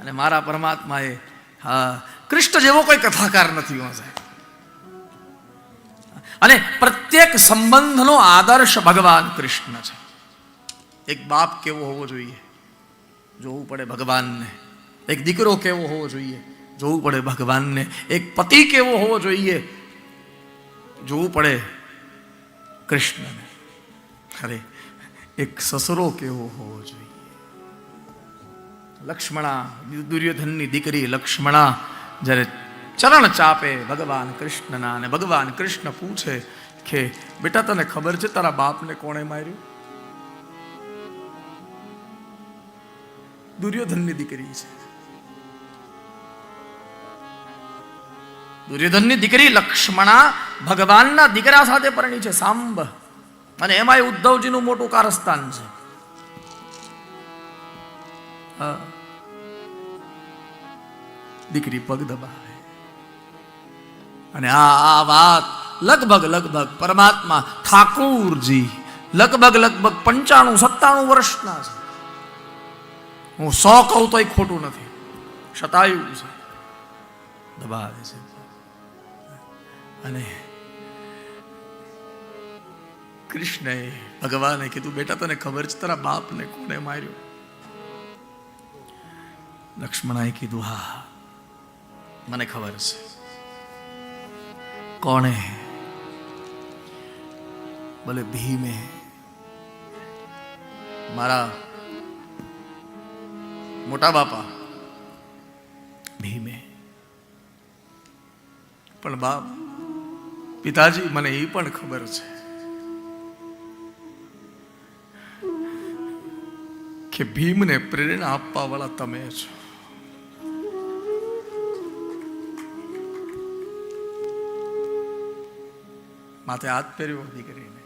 અને મારા પરમાત્માએ, હા, કૃષ્ણ જેવો કોઈ કથાકાર નથી હો સાહેબ. અને પ્રત્યેક સંબંધનો આદર્શ ભગવાન કૃષ્ણ છે. એક બાપ કેવો હોવો જોઈએ? જોવું પડે ભગવાનને. એક દીકરો કેવો હોવો જોઈએ? જોવું પડે ભગવાનને. એક પતિ કેવો હોવો જોઈએ? જોવું પડે કૃષ્ણને. અરે, એક સસરો કેવો હોવો જોઈએ? લક્ષ્મણા, દુર્યોધનની દીકરી લક્ષ્મણા, જ્યારે ચરણ ચાપે ભગવાન કૃષ્ણના અને ભગવાન કૃષ્ણ પૂછે કે, બેટા, તને ખબર છે તારા બાપને કોણે માર્યું? દુર્યોધનની દીકરી છે. દુર્યોધનની દીકરી લક્ષ્મણા ભગવાનના દીકરા સાથે પરણી છે સાંબ અને એમાંય ઉદ્ધવજીનું મોટું કારસ્તાન છે. દીકરી પગ દબાવે. અને આ આ વાત લગભગ લગભગ પરમાત્મા ઠાકુરજી લગભગ લગભગ પંચાણું, સત્તાણું વર્ષના છે. હું સો કહું તોય ખોટું નથી. શતાયું છે. દબાવે છે. અને કૃષ્ણએ ભગવાને કીધું, બેટા, તને ખબર છે, તારા બાપને કોને માર્યો? લક્ષ્મણાએ કીધું, હા મને ખબર છે કોણે? બોલે, ભીમે. મારા મોટા બાપા. ભીમે. પણ બાપ, પિતાજી, મને એ પણ ખબર છે. કે ભીમને પ્રેરણા આપવા વાળા તમે છો. માથે હાથ પહેર્યો દીકરીને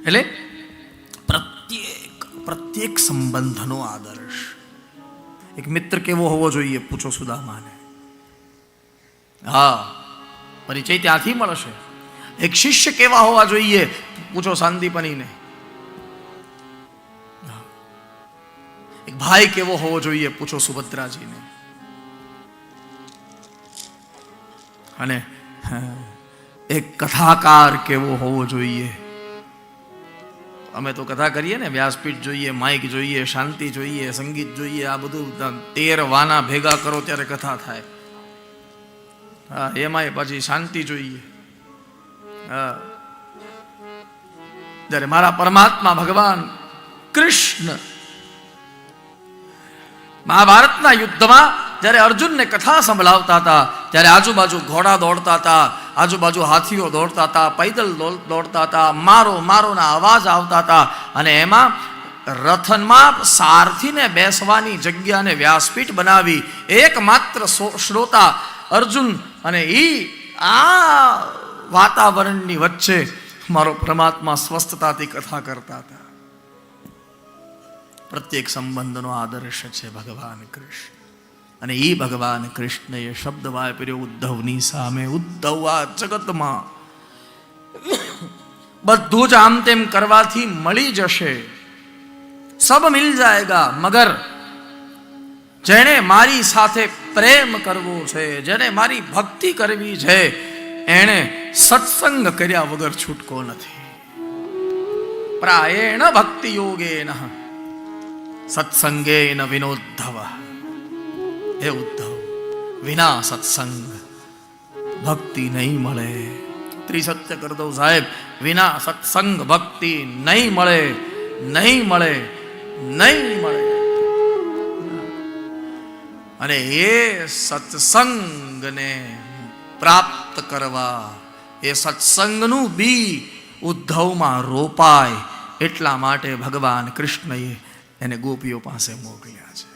એટલે પ્રત્યેક પ્રત્યેક સંબંધનો આદર્શ એક મિત્ર કેવો હોવો જોઈએ પૂછો સુદામાને હા પરિચય ત્યાંથી મળશે એક શિષ્ય કેવા હોવા જોઈએ પૂછો શાંતિપનીને એક ભાઈ કેવો હોવો જોઈએ પૂછો સુભદ્રાજીને અને એક કથાકાર કેવો હોવો જોઈએ? અમે તો કથા કરીએ ને, વ્યાસપીઠ જોઈએ, માઇક જોઈએ, શાંતિ જોઈએ, સંગીત જોઈએ, આ બધું તેર વાના ભેગા કરો ત્યારે કથા થાય. હા, એમાંય પછી શાંતિ જોઈએ. હા. જ્યારે મારા પરમાત્મા ભગવાન કૃષ્ણ મહાભારતના યુદ્ધમાં જ્યારે અર્જુનને કથા સંભળાવતા હતા, ત્યારે આજુબાજુ ઘોડા દોડતા હતા, આજુબાજુ હાથીઓ દોડતા હતા, પૈદલ દોડ- દોડતા હતા, મારો, મારોના અવાજ આવતા હતા અને એમાં રથનમાં સારથીને બેસવાની જગ્યાને વ્યાસપીઠ બનાવી એકમાત્ર શ્રોતા અર્જુન અને ઈ આ વાતાવરણની વચ્ચે મારો પરમાત્મા સ્વસ્થતાથી કથા કરતા હતા. પ્રત્યેક સંબંધનો આદર્શ છે ભગવાન કૃષ્ણ. અને એ ભગવાન કૃષ્ણએ શબ્દ વાપર્યો, ઉદ્ધવની સામે ઉદ્ધવ આ જગતમાં. બધું જ આમ તેમ કરવાથી મળી જશે. સબ મિલ જાયગા, મગર જેણે મારી સાથે પ્રેમ કરવો છે જેને મારી ભક્તિ કરવી છે, એણે સત્સંગ કર્યા વગર છૂટકો નથી. પ્રાયેણ ભક્તિ યોગેન સત્સંગેન વિનોદ્ધવ. હે ઉદ્ધવ. વિના સત્સંગ. ભક્તિ નહીં મળે. ત્રિસત્ય કર સાહેબ, વિના સત્સંગ ભક્તિ નહીં મળે. નહીં મળે. નહીં મળે. અને એ સત્સંગને પ્રાપ્ત કરવા, એ સત્સંગનું બી ઉદ્ધવમાં રોપાય એટલા માટે ભગવાન કૃષ્ણએ એને ગોપીઓ પાસે મોકલ્યા છે.